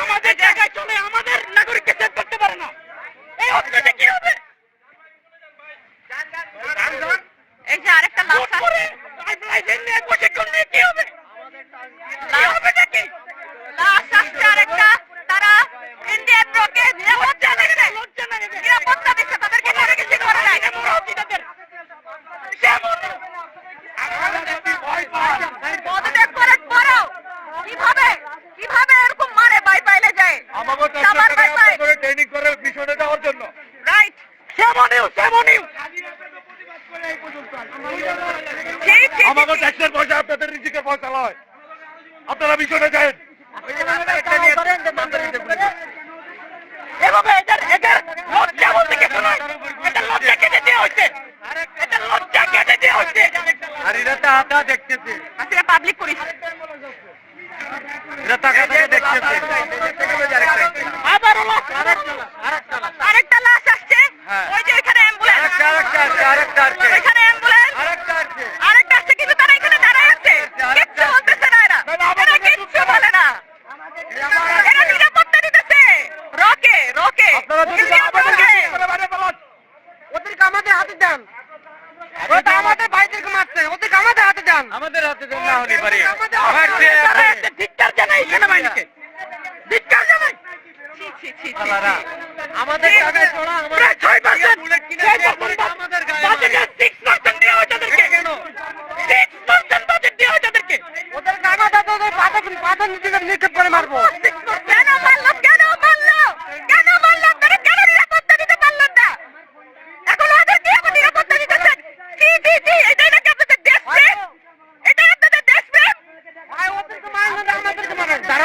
আমাদের জায়গায় চলে আমাদের নাগরিককে সেভ করতে পারে না এই অত্যাচার কি হবে এই যে আরেকটা লাশ করে পাইপলাইন নিয়ে প্রশিক্ষণ নিয়ে কি হবে কি হবে নাকি লাশ আসছে আরেকটা তারা ইন্ডিয়ান ব্লকে নিরাপত্তা দিচ্ছে লজ্জা লাগে না। নিরাপত্তা দিচ্ছে তাদেরকে কোনো কিছু করে নাই কেমন হচ্ছে তাদের? কেমন? ভয় পায়। আমাকে ট্যাক্সের পয়সা আপনাদের রিজিকের পয়সা নয় আপনারা মিশনে যান। এভাবে এদের এদের লজ্জা বলতে কিছু নাই। এদের লজ্জা কেটে দেওয়া হচ্ছে এদের লজ্জা কেটে দেওয়া হচ্ছে আর এরা তো আতা দেখতেছে। আসলে পাবলিক পুলিশ এরা টাকা থেকে দেখতেছে। আবারও লাশ। আরেকটা লাশ। আসছে। হ্যাঁ। ওই যে এখানে অ্যাম্বুলেন্স আরেকটা আরেকটা আরেকটা আসছে এখানে অ্যাম্বুলেন্স আরেকটা আসছে আরেকটা আসছে কিন্তু তারা এখানে দাঁড়ায় আছে কিচ্ছু বলতেছে না এরা এরা কিচ্ছু বলে না এরা নিরাপত্তা দিতেছে রকে রকে আপনারা যদি রকে ওদেরকে আমাদের হাতে দেন। ওটা আমাদের ভাইদেরকে মারছে ওদেরকে আমাদের হাতে দেন। আমাদের হাতে দেন না হলে পারি ধিক্কার জানাই সেনাবাহিনীকে ধিক্কার আমাদের চড়া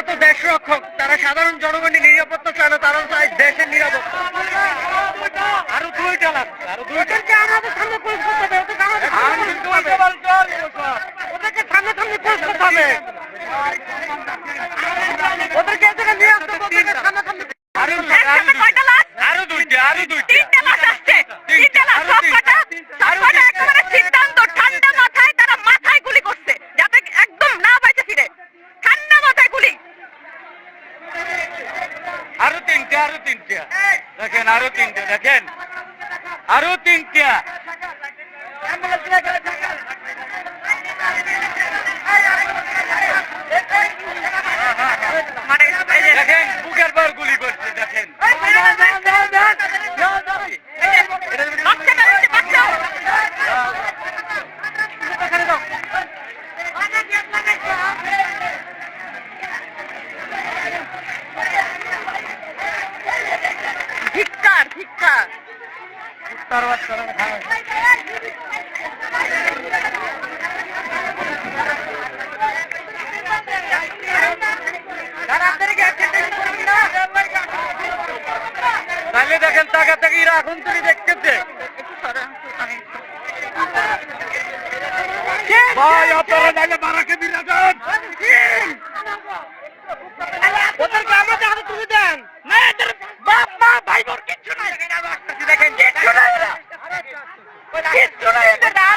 মারেন তারা তো দেশ রক্ষক তারা সাধারণ জনগণের নিরাপত্তা চায় না, তারা চায় দেশের নিরাপত্তা আরও দুইটা লাখ আরও দুইটা ওদেরকে আমাদের সামনে পুলিশ করতে হবে ওদেরকে আমাদের সামনে পুলিশ করতে হবে ওদেরকে সামনে সামনে পুলিশ করতে হবে ওদেরকে এদিকে নিয়ে আসতে হবে, ওদেরকে সামনে সামনে আরও একসাথে কয়টা লাশ আরও দুইটা আরও দুইটা তিনটা লাশ আসছে তিনটা লাশ সব কটা সব কটা একেবারে সিদ্ধান্ত ঠান্ডা মাথায় তারা মাথায় গুলি করছে যাতে একদম না বাইচে ফিরে ঠান্ডা মাথায় গুলি আরও তিনটা আরও তিনটা। দেখেন আরও তিনটা দেখেন। আরও তিনটা মানে এই যে দেখেন বুকের পর গুলি করছে দেখেন বাচ্চা বেরোচ্ছে বাচ্চা ধিক্কার ধিক্কার তাহলে দেখেন টাকা থেকে এখন তুমি দেখতেছে কিচ্ছু নাই দেখেন কিচ্ছু নাই কিচ্ছু নাই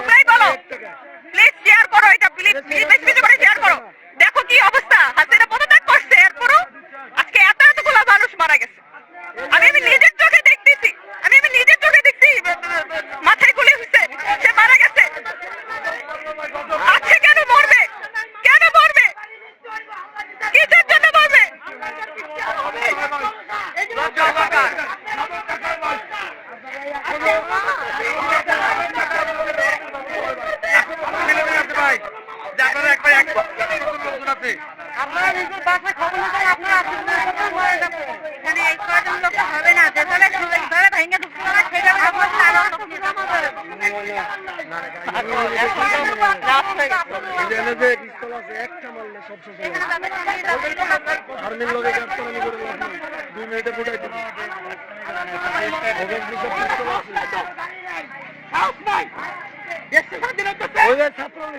একটা মারলে সব শেষ হয়ে যাবে দুই মিনিটে ফুটাই দিবি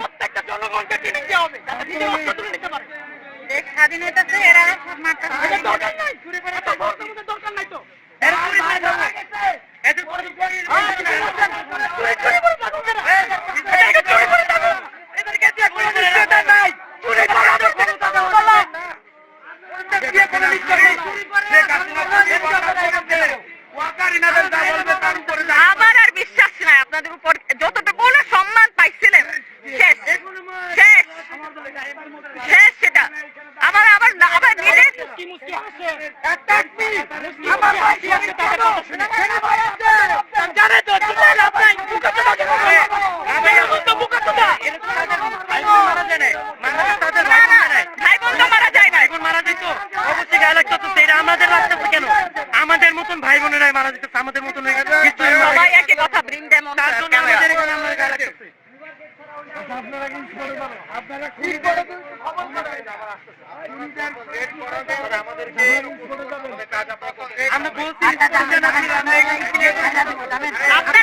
প্রত্যেকটা জনগণকে কিনে নিতে হবে যাতে নিজের অস্ত্র তুলে নিতে পারে স্বাধীনতাতে এরা সব মাত্রা দরকার নাই ঘুরে বেড়ে দরকার নাই তো এরা এদের পরে চুরি করে আমার আর বিশ্বাস নাই। আপনাদের উপর যতটুকু সম্মান পাইছিলেন শেষ। শেষ। শেষ সেটা। আমার আবার আবার নিজে আমার নাই মারা যেতেছে আমাদের মতো নেই সবাই একই কথা ব্রিং দেম অন ক্যামেরা আপনারা কি করে পারেন আপনারা কি করে খবর করে আমাদের কাজ আপনারা আমরা বলছি আপনারা